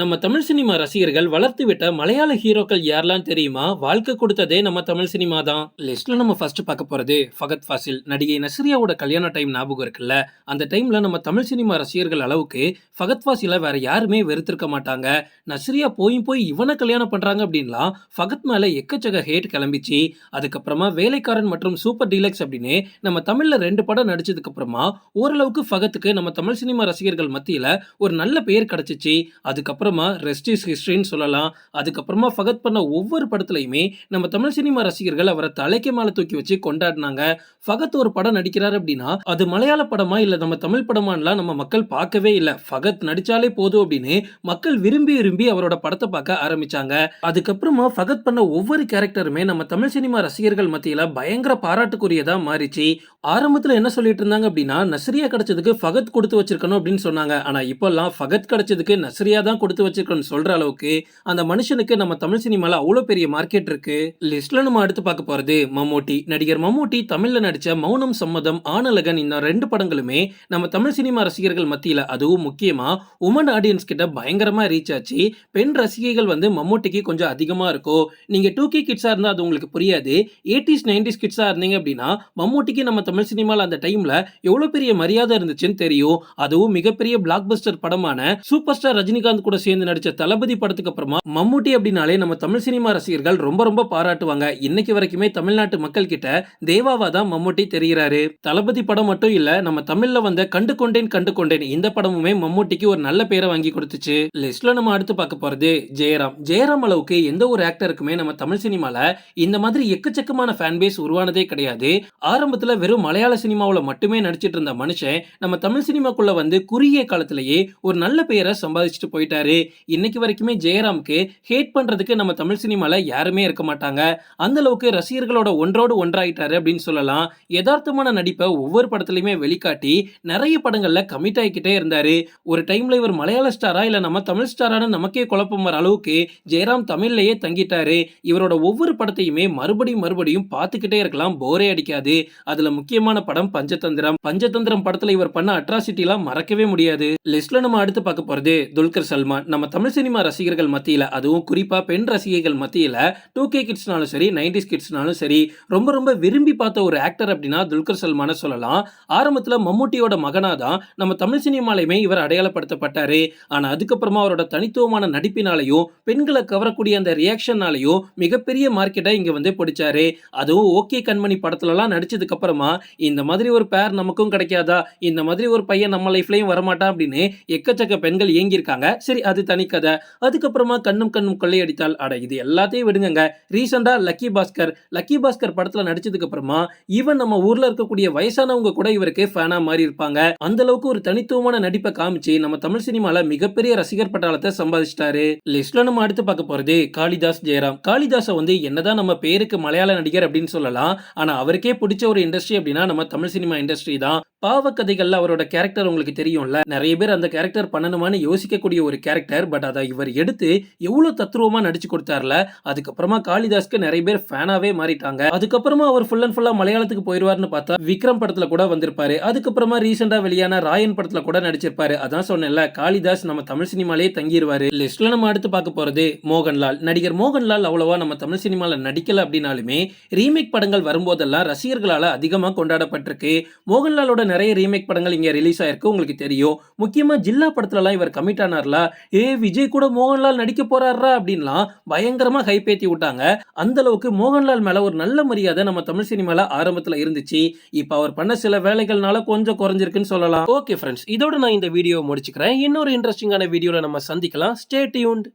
நம்ம தமிழ் சினிமா ரசிகர்கள் வளர்த்து விட்ட மலையாள ஹீரோக்கள் யாரெல்லாம் தெரியுமா? வாழ்க்கை கொடுத்ததே நம்ம தமிழ் சினிமா தான். லிஸ்ட்ல நம்ம ஃபர்ஸ்ட் பார்க்க போறது ஃபகத் ஃபாசில். நடிகை நஸ்ரியாவோட கல்யாண டைம் ஞாபகம் இருக்குல்ல? அந்த டைம்ல நம்ம தமிழ் சினிமா ரசிகர்கள் அளவுக்கு ஃபகத் ஃபாசில வேற யாருமே வெறுத்திருக்க மாட்டாங்க. நஸ்ரியா போய் போய் இவனை கல்யாணம் பண்றாங்க அப்படின்லாம் ஃபகத் மேல எக்கச்சக்க ஹேட் கிளம்பிச்சு அதுக்கப்புறமா வேலைக்காரன் மற்றும் சூப்பர் டீலக்ஸ் அப்படின்னு நம்ம தமிழ்ல ரெண்டு படம் நடிச்சதுக்கு அப்புறமா ஓரளவுக்கு ஃபகத்துக்கு நம்ம தமிழ் சினிமா ரசிகர்கள் மத்தியில ஒரு நல்ல பெயர் கிடைச்சிச்சு. அதுக்கப்புறம் ரெஸ்ட் இஸ் ஹிஸ்ட்ரின்னு சொல்லலாம். அதுக்கப்புறமா ஃபகத் பண்ண ஒவ்வொரு படத்துலையுமே நம்ம தமிழ் சினிமா ரசிகர்கள் அவரை தலைக்கு மேலே தூக்கி வச்சு கொண்டாடினாங்க. ஃபகத் ஒரு படம் நடிக்கிறார் அப்படின்னா அது மலையாள படமா இல்ல நம்ம தமிழ் படமான்லாம் நம்ம மக்கள் பார்க்கவே இல்லை. ஃபகத் நடிச்சாலே போதும் அப்படின்னு மக்கள் விரும்பி விரும்பி அவரோட படத்தை பார்க்க ஆரம்பிச்சாங்க. அதுக்கப்புறமா ஃபகத் பண்ண ஒவ்வொரு கேரக்டருமே நம்ம தமிழ் சினிமா ரசிகர்கள் மத்தியில் பயங்கர பாராட்டுக்குரியதாக மாறிச்சு. ஆரம்பத்துல என்ன சொல்லிட்டு இருந்தாங்க அப்படின்னா நஸ்ரியா கிடைச்சதுக்கு ஃபகத் கொடுத்து வச்சிருக்கணும் அப்படின்னு சொன்னாங்க. ஆனா இப்போல்லாம் ஃபகத் கிடைச்சதுக்கு நஸ்ரியா தான் கொடுத்து வச்சிருக்கணும் சொல்ற அளவுக்கு அந்த மனுஷனுக்கு நம்ம தமிழ் சினிமாவில் அவ்வளவு பெரிய மார்க்கெட் இருக்குது லிஸ்ட்டில் நம்ம அடுத்து பார்க்க போறது மம்மூட்டி. நடிகர் மம்மூட்டி தமிழில் நடிச்ச மௌனம் சம்மதம் ஆனலகன் இந்த ரெண்டு படங்களுமே நம்ம தமிழ் சினிமா ரசிகர்கள் மத்தியில் அதுவும் முக்கியமா உமன் ஆடியன்ஸ் கிட்ட பயங்கரமா ரீச் ஆச்சு. பெண் ரசிகைகள் வந்து மம்மூட்டிக்கு கொஞ்சம் அதிகமா இருக்கும் நீங்க டூ கே கிட்ஸாக இருந்தா அது உங்களுக்கு புரியாது. எயிட்டிஸ் நைன்டிஸ் கிட்ஸாக இருந்தீங்க அப்படின்னா மம்மூட்டிக்கு நம்ம தமிழ் சினிமாவில் அந்த டைம்ல எவ்வளவு பெரிய மரியாதை இருந்துச்சுன்னு தெரியும். அதுவும் மிகப்பெரிய பிளாக் பஸ்டர் படமான சூப்பர் ஸ்டார் ரஜினிகாந்த் கூட சேர்ந்து நடிச்ச தளபதி படத்துக்கு அப்புறமா மம்மூட்டி அப்படின்னாலே நம்ம தமிழ் சினிமா ரசிகர்கள் ரொம்ப ரொம்ப பாராட்டுவாங்க. இன்னைக்கு வரைக்குமே தமிழ்நாட்டு மக்கள் கிட்ட தேவாவா தான் மம்மூட்டி தெரிகிறாரு தளபதி படம் மட்டும் இல்ல நம்ம தமிழ்ல வந்த கண்டு கொண்டேன் கண்டு கொண்டேன் இந்த படமுமே மம்மூட்டிக்கு ஒரு நல்ல பேரை வாங்கி கொடுத்துச்சு. லிஸ்ட்ல நம்ம அடுத்து பார்க்க போறது ஜெயராம். ஜெயராம் அளவுக்கு எந்த ஒரு ஆக்டருக்குமே நம்ம தமிழ் சினிமால இந்த மாதிரி எக்கச்சக்கமான ஃபேன் பேஸ் உருவானதே கிடையாது. ஆரம்பத்துல வெறும் மலையாள சினிமாவில் மட்டுமே நடிச்சிட்டு இருந்த மனுஷன் நம்ம தமிழ் சினிமாக்குள்ள வந்து குறுகிய காலத்திலேயே ஒரு நல்ல பெயரை சம்பாதிச்சுட்டு போயிட்டாரு. இன்னைக்கு வரைக்குமே ஜெயராம்க்கு ஹேட் பண்றதுக்கு நம்ம தமிழ் சினிமால யாருமே இருக்க மாட்டாங்க. அந்த அளவுக்கு ரசிகர்களோட ஒன்றோடு ஒன்றாயிட்டாரு அப்படின்னு சொல்லலாம். யதார்த்தமான நடிப்பை ஒவ்வொரு படத்துலயுமே வெளிக்காட்டி நிறைய படங்கள்ல கமிட் ஆகிக்கிட்டே இருந்தாரு. ஒரு டைம்ல இவர் மலையாள ஸ்டாரா இல்ல நம்ம தமிழ் ஸ்டாரான்னு நமக்கே குழப்பம் வர அளவுக்கு ஜெயராம் தமிழ்லயே தங்கிட்டாரு. இவரோட ஒவ்வொரு படத்தையுமே மறுபடியும் மறுபடியும் பார்த்துக்கிட்டே இருக்கலாம். போரே அடிக்காது. அதுல முக்கியமான படம் பஞ்சதந்திரம். பஞ்சதந்திரம் படத்துல இவர் பண்ண அட்ராசிட்டி எல்லாம் மறக்கவே முடியாது. லிஸ்ட்ல நம்ம அடுத்து பார்க்க போறது துல்கர் சல்மான். நம்ம தமிழ் சினிமா ரசிகர்கள் மத்தியில் அதுவும் குறிப்பாக பெண் ரசிகைகள் மத்தியில் டூ கே கிட்ஸ்னாலும் சரி நைன்டிஸ் கிட்ஸ்னாலும் சரி ரொம்ப ரொம்ப விரும்பி பார்த்த ஒரு ஆக்டர் அப்படின்னா துல்கர் சல்மான சொல்லலாம். ஆரம்பத்தில் மம்முட்டியோட மகனாக தான் நம்ம தமிழ் சினிமாலையுமே இவர் அடையாளப்படுத்தப்பட்டார். ஆனால் அதுக்கப்புறமா அவரோட தனித்துவமான நடிப்பினாலையும் பெண்களை கவரக்கூடிய அந்த ரியாக்ஷனாலையும் மிகப்பெரிய மார்க்கெட்டை இங்கே வந்து பிடிச்சாரு. அதுவும் ஓகே கண்மணி படத்துலலாம் நடித்ததுக்கப்புறமா இந்த மாதிரி ஒரு பேர் நமக்கும் கிடைக்காதா? இந்த மாதிரி ஒரு பையன் நம்ம லைஃப்லையும் வரமாட்டான் அப்படின்னு எக்கச்சக்க பெண்கள் இயங்கியிருக்காங்க சரி அது தனி கதை. அதுக்கப்புறமா கண்ணும் கண்ணும் கொள்ளையடித்தால் அட. இது எல்லாத்தையும் விடுங்க ரீசெண்டா லக்கி பாஸ்கர் லக்கி பாஸ்கர் படத்துல நடிச்சதுக்கு அப்புறமா ஈவன் நம்ம ஊர்ல இருக்கக்கூடிய வயசானவங்க கூட இவருக்கு ஃபேனா மாறி இருப்பாங்க. அந்த அளவுக்கு ஒரு தனித்துவமான நடிப்பை காமிச்சு நம்ம தமிழ் சினிமாவில் மிகப்பெரிய ரசிகர் பட்டாளத்தை சம்பாதிச்சிட்டாரு. லிஸ்ட்ல நம்ம அடுத்து பார்க்க போறது காளிதாஸ் ஜெயராம். காளிதாஸை வந்து என்னதான் நம்ம பேருக்கு மலையாள நடிகர் அப்படின்னு சொல்லலாம். ஆனா அவருக்கே பிடிச்ச ஒரு இண்டஸ்ட்ரி அப்படின்னா நம்ம தமிழ் சினிமா இண்டஸ்ட்ரி தான். பாவக்கதைகளில் அவரோட கேரக்டர் உங்களுக்கு தெரியும்ல? நிறைய பேர் அந்த கேரக்டர் பண்ணணுமான்னு யோசிக்கக்கூடிய ஒரு கேரக்டர் பட் அதை இவர் எடுத்து எவ்வளோ தத்ரூபமாக நடிச்சு கொடுத்தாருல அதுக்கப்புறமா காளிதாஸ்க்கு நிறைய பேர் ஃபேனாகவே மாறிட்டாங்க. அதுக்கப்புறமா அவர் ஃபுல் அண்ட் ஃபுல்லாக மலையாளத்துக்கு போயிடுவார்னு பார்த்தா விக்ரம் படத்தில் கூட வந்திருப்பாரு. அதுக்கப்புறமா ரீசெண்டாக வெளியான ராயன் படத்தில் கூட நடிச்சிருப்பாரு. அதான் சொன்னேன்ல காளிதாஸ் நம்ம தமிழ் சினிமாலே தங்கிடுவாரு லிஸ்ட்ல நம்ம அடுத்து பார்க்க போகிறது மோகன்லால். நடிகர் மோகன்லால் அவ்வளோவா நம்ம தமிழ் சினிமாவில் நடிக்கல அப்படின்னாலுமே ரீமேக் படங்கள் வரும்போதெல்லாம் ரசிகர்களால் அதிகமாக கொண்டாடப்பட்டிருக்கு. மோகன்லாலோட நிறைய ரீமேக் படங்கள் இங்கே ரிலீஸ் ஆயிருக்கு உங்களுக்கு தெரியும். முக்கியமாக ஜில்லா படத்துலலாம் இவர் கமிட் ஆனார்ல ஏ விஜய் கூட மோகன்லால் நடிக்க போறாரா அப்படின்லாம் பயங்கரமாக ஹைப்பேத்தி விட்டாங்க. அந்த அளவுக்கு மோகன்லால் மேல ஒரு நல்ல மரியாதை நம்ம தமிழ் சினிமால ஆரம்பத்தில் இருந்துச்சு. இப்போ அவர் பண்ண சில வேலைகள்னால கொஞ்சம் குறைஞ்சிருக்குன்னு சொல்லலாம். ஓகே ஃப்ரெண்ட்ஸ் இதோட நான் இந்த வீடியோ முடிச்சுக்கிறேன். இன்னொரு இன்ட்ரெஸ்டிங்கான வீடியோவில் நம்ம சந்திக்கலாம். Stay tuned